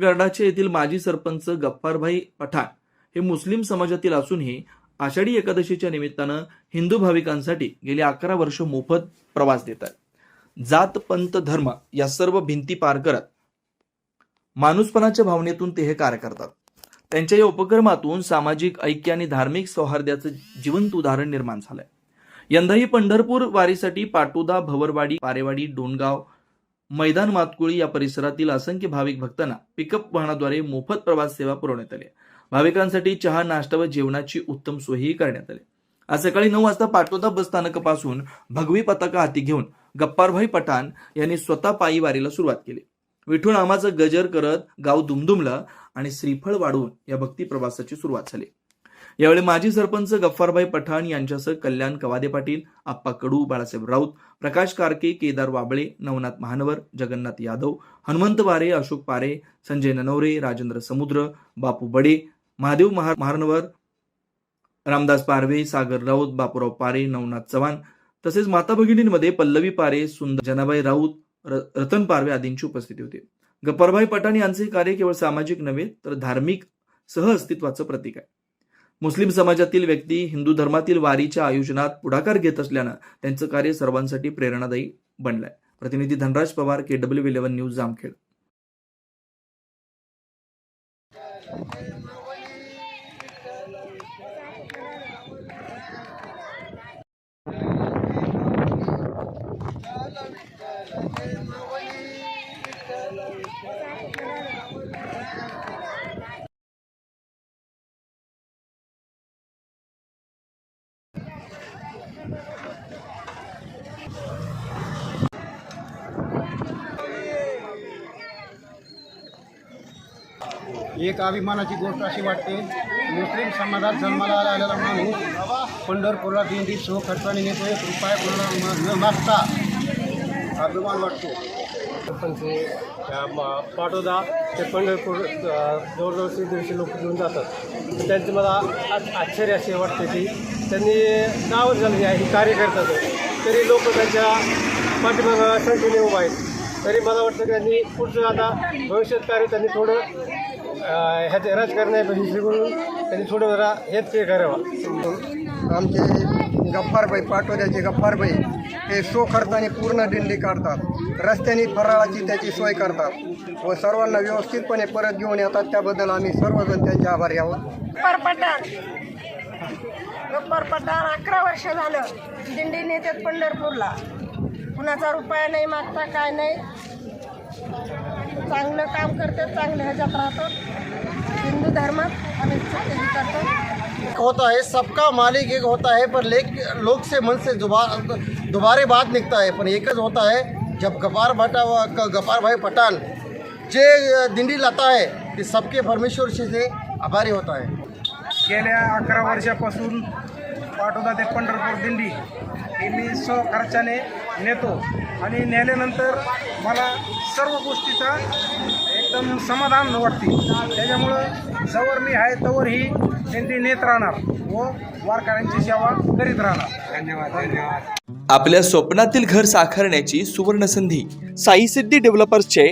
गरडाचे येथील माजी सरपंच गप्पारभाई पठाण हे मुस्लिम समाजातील असूनही आषाढी एकादशीच्या निमित्तानं हिंदू भाविकांसाठी गेली अकरा वर्ष मोफत प्रवास देत आहेत. जात पंत धर्म या सर्व भिंती पार करत माणूसपणाच्या भावनेतून ते हे कार्य करतात. त्यांच्या या उपक्रमातून सामाजिक ऐक्य आणि धार्मिक सौहार्दाचं जिवंत उदाहरण निर्माण झालंय. यंदाही पंढरपूर वारीसाठी पाटोदा भवरवाडी पारेवाडी डोणगाव मैदान मातकुळी या परिसरातील असंख्य भाविक भक्तांना पिकअप वाहनाद्वारे मोफत प्रवास सेवा पुरवण्यात आली भाविकांसाठी चहा नाश्ता व जेवणाची उत्तम सोयही करण्यात आली आज सकाळी नऊ वाजता पाटोदा बस स्थानकापासून भगवी पताका हाती घेऊन गप्पारभाई पठाण यांनी स्वतः पायी वारीला सुरुवात केली. विठू नामाचं गजर करत गाव दुमदुमलं आणि श्रीफळ वाढवून या भक्ती प्रवासाची सुरुवात झाली. यावेळी माजी सरपंच गफ्फारभाई पठाण यांच्यासह कल्याण कवादे पाटील आप्पा कडू बाळासाहेब राऊत प्रकाश कारके केदार वाबळे नवनाथ महानवर जगन्नाथ यादव हनुमंत वारे अशोक पारे संजय ननवरे राजेंद्र समुद्र बापू बडे महादेव महार महानवर रामदास पारवे सागर राऊत बापूराव पारे नवनाथ चव्हाण तसेच माता भगिनींमध्ये पल्लवी पारे सुंदर जनाबाई राऊत र- रतन पारवे आदींची उपस्थिती होती. गप्परभाई पठाण यांचे कार्य केवळ सामाजिक नव्हे तर धार्मिक सहअस्तित्वाचं प्रतीक आहे. मुस्लिम समाजातील व्यक्ती हिंदू धर्मातील वारीच्या आयोजनात पुढाकार घेत असल्यानं त्यांचं कार्य सर्वांसाठी प्रेरणादायी बनलंय. प्रतिनिधी Dhanraj Pawar K W eleven news Jamkhed. एक अभिमानाची गोष्ट अशी वाटते मुस्लिम समाजात जन्माला आलेला माणूस पंढरपूरला दिंडी सो खर्चाने नेतो एक रुपया कोणाला न- मागता अभिमान वाटतो. सरपंच ते म- ते पंढरपूर जवळजवळ दीडशे लोक घेऊन जातात. त्यांचे मला आश्चर्य असे वाटते की त्यांनी नावच झालेली आहे ही कार्य करतात. तरी लोक त्यांच्या पाठीमागं संख्येने उभा आहेत. तरी मला वाटतं की त्यांनी पुढचं आता भविष्यात कार्य त्यांनी थोडं ह्याचे राजकारणापेक्षा म्हणून त्यांनी थोडं जरा हेच ते करावं. आमचे गप्पारबाई पाटोद्याचे गप्पारबाई हे सो खर्चाने पूर्ण दिंडी काढतात. रस्त्याने फराळाची त्याची सोय करतात. व सर्वांना व्यवस्थितपणे परत घेऊन येतात. त्याबद्दल आम्ही सर्वजण त्यांचे आभारी आहोत. गप्पर पठाण. अकरा वर्ष झालं दिंडी नेतात पंढरपूरला. कुणाचा रुपया नाही मागता काय नाही. चांगलं काम करतात चांगलं ह्याच्यात राहतात. हिंदू धर्मात आम्ही हे करतो. एक होता है सबका मालिक एक होता है पर लेक लोग से मन से दोबारा दोबारे बात निकता है पण एकच होता है जब गपार भटा गपार भाई पठाण जे दिंडी लाता है ते सबके परमेश्वर से आभारी होता है। गेल्या अकरा वर्षापासून पाटोदा ते पंढरपूर दिंडी. ही मी स्व खर्चाने नेतो. आणि नेल्यानंतर मला सर्व गोष्टीचा एकदम समाधान वाटते. त्याच्यामुळं जवळ मी आहे तवर ही दिंडी नेत राहणार व वारकऱ्यांची सेवा करीत राहणार. धन्यवाद धन्यवाद. आपल्या स्वप्नातील घर साकारण्याची सुवर्ण संधी साई सिद्धी डेव्हलपर्सचे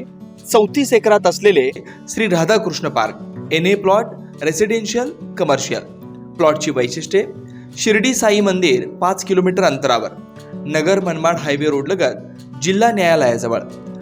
चौतीस एकरात असलेले Shri Radhakrishna park N A plot residential commercial प्लॉटची वैशिष्ट्ये शिर्डी साई मंदिर पाच किलोमीटर अंतरावर नगर मनमाड हायवे रोडलगत जिल्हा न्यायालयाजवळ.